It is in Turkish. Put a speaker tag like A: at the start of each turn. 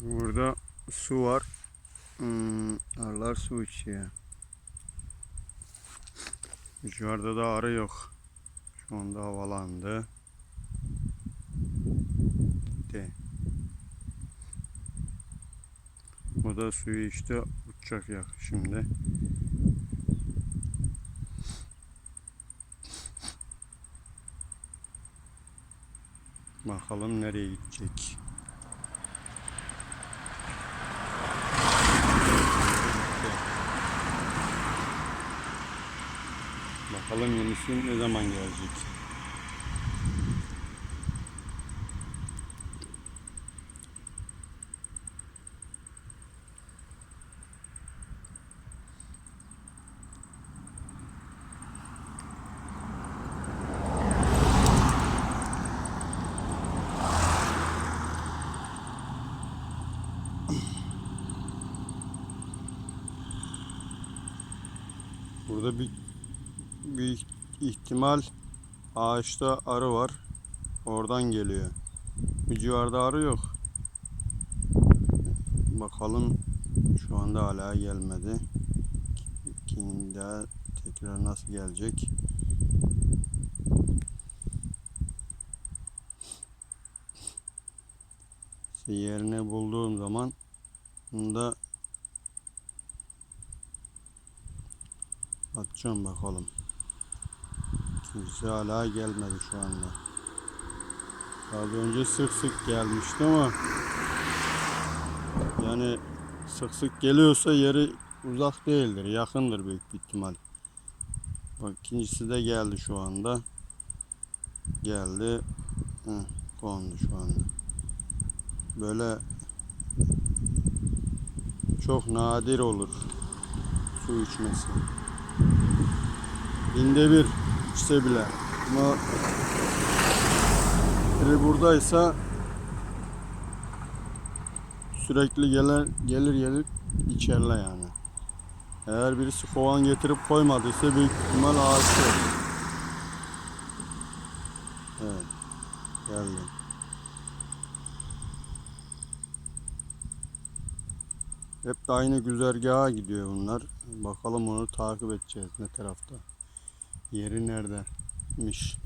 A: Burada su var. Hmm, arılar su içiyor. Yukarıda da arı yok. Şu anda havalandı. Gitti. Bu da suyu işte uçacak yak şimdi. Bakalım nereye gidecek. Bakalım Yunus'un ne zaman gelecek. Burada bir büyük ihtimal ağaçta arı var. Oradan geliyor. Bu civarda arı yok. Bakalım şu anda hala gelmedi. Kim daha tekrar nasıl gelecek? Yerini bulduğum zaman bunda atacağım bakalım. Kimse hala gelmedi şu anda. Az önce sık sık gelmişti ama yani sık sık geliyorsa yeri uzak değildir, yakındır büyük bir ihtimal. Bak ikincisi de geldi şu anda. Geldi. Heh, kondu şu anda. Böyle çok nadir olur su içmesi. Binde bir içse bile. Ama biri buradaysa sürekli gelir gelir gelir içerler yani. Eğer birisi kovan getirip koymadıysa büyük ihtimal ağaçta. Evet. Geldi. Hep de aynı güzergaha gidiyor bunlar. Bakalım onu takip edeceğiz ne tarafta. Yeri neredeymiş.